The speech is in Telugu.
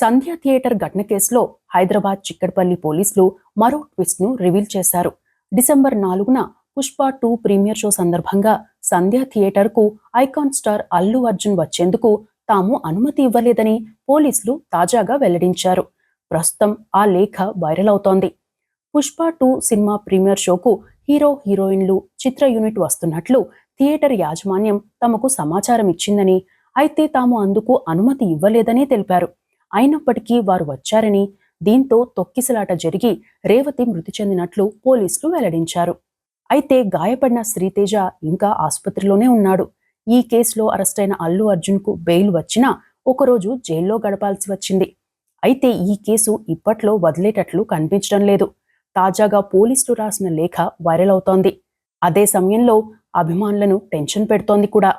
సంధ్య థియేటర్ ఘటన కేసులో హైదరాబాద్ చిక్కడపల్లి పోలీసులు మరో ట్విస్ట్ను రివీల్ చేశారు. డిసెంబర్ నాలుగున పుష్ప టూ ప్రీమియర్ షో సందర్భంగా సంధ్య థియేటర్కు ఐకాన్ స్టార్ అల్లు అర్జున్ వచ్చేందుకు తాము అనుమతి ఇవ్వలేదని పోలీసులు తాజాగా వెల్లడించారు. ప్రస్తుతం ఆ లేఖ వైరల్ అవుతోంది. పుష్ప టూ సినిమా ప్రీమియర్ షోకు హీరో హీరోయిన్లు చిత్ర యూనిట్ వస్తున్నట్లు థియేటర్ యాజమాన్యం తమకు సమాచారం ఇచ్చిందని అయితే తాము అందుకు అనుమతి ఇవ్వలేదని తెలిపారు. అయినప్పటికీ వారు వచ్చారని దీంతో తొక్కిసలాట జరిగి రేవతి మృతి చెందినట్లు పోలీసులు వెల్లడించారు. అయితే గాయపడిన శ్రీతేజ ఇంకా ఆసుపత్రిలోనే ఉన్నాడు. ఈ కేసులో అరెస్టైన అల్లు అర్జున్కు బెయిల్ వచ్చినా ఒకరోజు జైల్లో గడపాల్సి వచ్చింది. అయితే ఈ కేసు ఇప్పట్లో వదిలేటట్లు కనిపించడం లేదు. తాజాగా పోలీసులు రాసిన లేఖ వైరల్ అవుతోంది. అదే సమయంలో అభిమానులను టెన్షన్ పెడుతోంది కూడా.